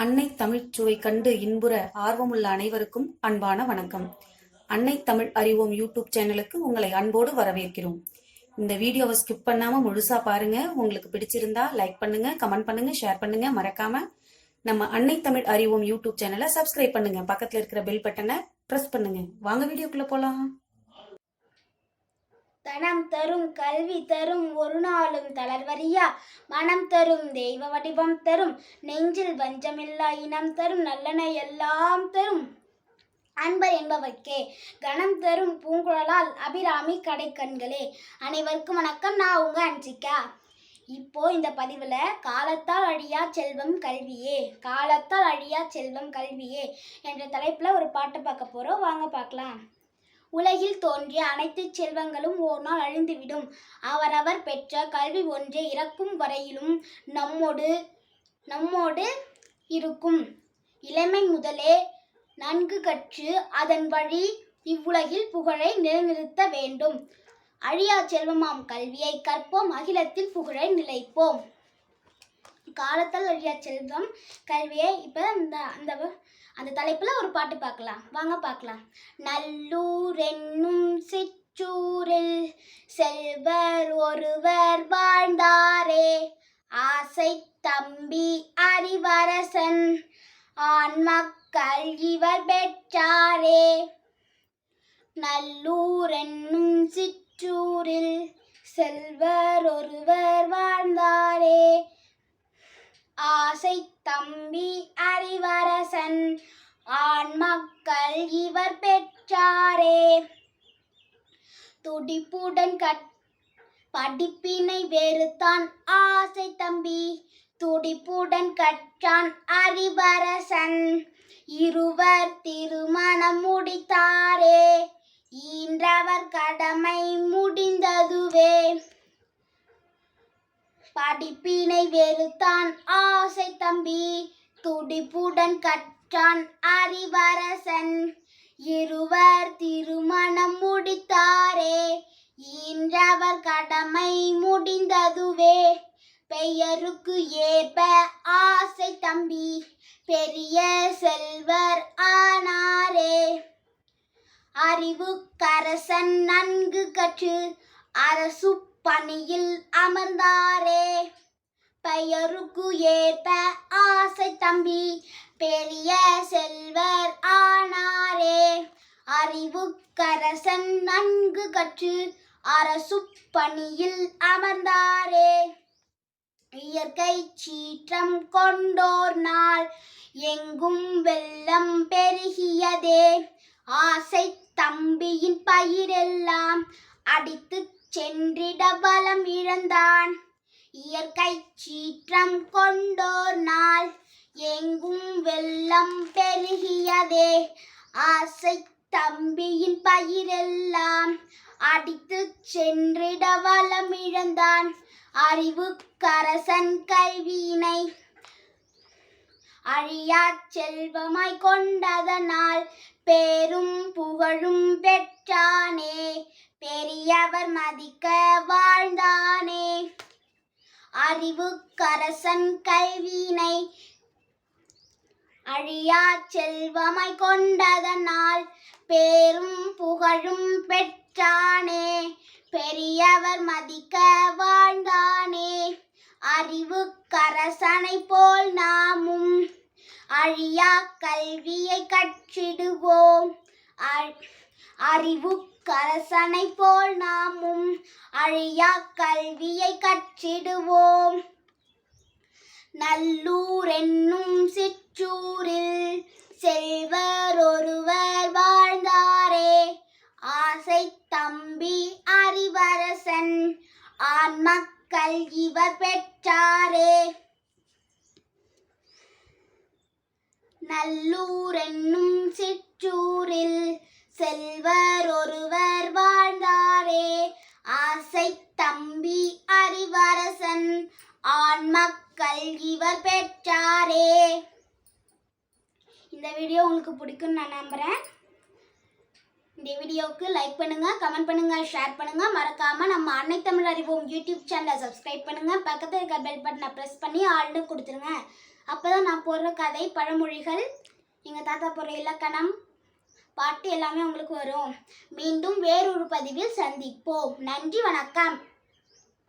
அன்னை தமிழ்ச் சுவை கண்டு இன்புற ஆர்வமுள்ள அனைவருக்கும் அன்பான வணக்கம். அன்னை தமிழ் அறிவோம் யூடியூப் சேனலுக்கு உங்களை அன்போடு வரவேற்கிறோம். இந்த வீடியோவை ஸ்கிப் பண்ணாம முழுசா பாருங்க. உங்களுக்கு பிடிச்சிருந்தா லைக் பண்ணுங்க கமெண்ட் பண்ணுங்க ஷேர் பண்ணுங்க. மறக்காம நம்ம அன்னை தமிழ் அறிவோம் யூடியூப் சேனலை சப்ஸ்கிரைப் பண்ணுங்க. பக்கத்துல இருக்கிற பெல் பட்டனை பிரஸ் பண்ணுங்க. வாங்க வீடியோக்குள்ள போலாம். தனம் தரும் கல்வி தரும் ஒரு நாளும் தளர்வறியா? மனம் தரும் தெய்வ வடிவம் தரும். நெஞ்சில் வஞ்சமில்லா இனம் தரும். நல்லன எல்லாம் தரும். அன்பர் என்பவர்க்கே கணம் தரும் பூங்குழலால் அபிராமி கடைக்கண்களே. அனைவருக்கும் வணக்கம். நான் உங்க அன்சிகா. இப்போ இந்த பதிவில் காலத்தால் அழியா செல்வம் கல்வியே. காலத்தால் அழியா செல்வம் கல்வியே என்ற தலைப்பில் ஒரு பாட்டு பார்க்க போகிறோம் வாங்க பார்க்கலாம். உலகில் தோன்றிய அனைத்து செல்வங்களும் ஓர் நாள் அழிந்துவிடும். அவரவர் பெற்ற கல்வி ஒன்றே இறக்கும் வரையிலும் நம்மோடு நம்மோடு இருக்கும். இளமை முதலே நன்கு கற்று அதன் வழி இவ்வுலகில் புகழை நிலைநிறுத்த வேண்டும். அழியா செல்வமாம் கல்வியை கற்போம் அகிலத்தில் புகழை நிலைப்போம். காலத்தால் அழியா செல்வம். கல்வியை இப்போ இந்த அந்த அந்த தலைப்பில் ஒரு பாட்டு பார்க்கலாம் வாங்க பார்க்கலாம் நல்லூர் என்னும் சிற்றூரில் செல்வர் ஒருவர் வாழ்ந்தாரே. ஆசை தம்பி அறிவரசன் ஆண் மக்கள் இவர் பெற்றாரே. நல்லூர் என்னும் சிற்றூரில் செல்வர் ஒருவர் வாழ்ந்தாரே. தந்தை தம்பி அறிவரசன் ஆண் மக்கள் இவர் பெற்றாரே. துடிப்புடன் கட் படிப்பினை வெறுத்தான் ஆசை தம்பி. துடிப்புடன் கற்றான் அறிவரசன். இருவர் திருமணம் முடித்தாரே. ஈன்றவர் கடமை முடிந்ததுவே. படிப்பினை வெறுத்தான் ஆசை தம்பி. துடிப்புடன் கற்றான் அறிவரசன். இருவர் திருமணம் முடித்தாரே. இன்றவர் கடமை முடிந்ததுவே. பெயருக்கு ஏற்ப ஆசை தம்பி. பெரிய செல்வர் ஆனாரே. அறிவு கரசன் நன்கு கற்று அரசு பணியில் அமர்ந்தாரே. பெயருக்கு ஏற்ப ஆசை தம்பி பெரிய செல்வர் ஆனாரே. அறிவு கரசன் நன்கு கற்று அரசு பணியில் அமர்ந்தாரே. இயற்கை சீற்றம் கொண்டோர் நாள் எங்கும் வெள்ளம் பெருகியதே. ஆசை தம்பியின் பயிரெல்லாம் அடித்து சென்றிட பலம் இழந்தான். இயற்கை சீற்றம் கொண்டோர் நாள் எங்கும் வெள்ளம் பெருகியதே. ஆசை தம்பியின் பயிரெல்லாம் அடித்து சென்றிட வளம் இழந்தான். அறிவு கரசன் கல்வியினை அழியா செல்வமாய் கொண்டதனால் பேரும் புகழும் பெற்றானே. பெரியவர் மதிக்க வாழ்ந்தானே. அறிவுக்கரசன் கல்வினை அழியா செல்வமை கொண்டதனால் பேரும் புகழும் பெற்றானே. பெரியவர் மதிக்க வாழ்ந்தானே. அறிவுக்கரசனை போல் நாமும் அழியா கல்வியை கற்றிடுவோம். அ- அறிவு கரசனை போல் நாமும் அழியா கல்வியை கற்றிடுவோம். நல்லூர் என்னும் சிற்றூரில் செல்வர் ஒருவர் வாழ்ந்தாரே. ஆசை தம்பி அறிவரசன் ஆண் மக்கள் இவர் பெற்றாரே. நல்லூர் என்னும் சிற்றூரில் செல்வர் ஒருவர் வாழ்ந்தாரே. ஆசை தம்பி அறிவரசன் ஆண் மக்கள் இவர் பெற்றாரே. இந்த வீடியோ உங்களுக்கு பிடிக்கும்னு நான் நம்புகிறேன் இந்த வீடியோவுக்கு லைக் பண்ணுங்கள் கமெண்ட் பண்ணுங்கள் ஷேர் பண்ணுங்கள் மறக்காமல் நம்ம அன்னை தமிழ் அறிவோம் யூடியூப் சேனலை சப்ஸ்கிரைப் பண்ணுங்கள் பக்கத்தில் இருக்க பெல் பட்டனை ப்ரெஸ் பண்ணி ஆல்னு கொடுத்துருங்க. அப்போ தான் நான் போடுற கதை பழமொழிகள் எங்கள் தாத்தா போடுற இலக்கணம் பாட்டு எல்லாமே உங்களுக்கு வரும். மீண்டும் வேறொரு பதிவில் சந்திப்போம். நன்றி வணக்கம்.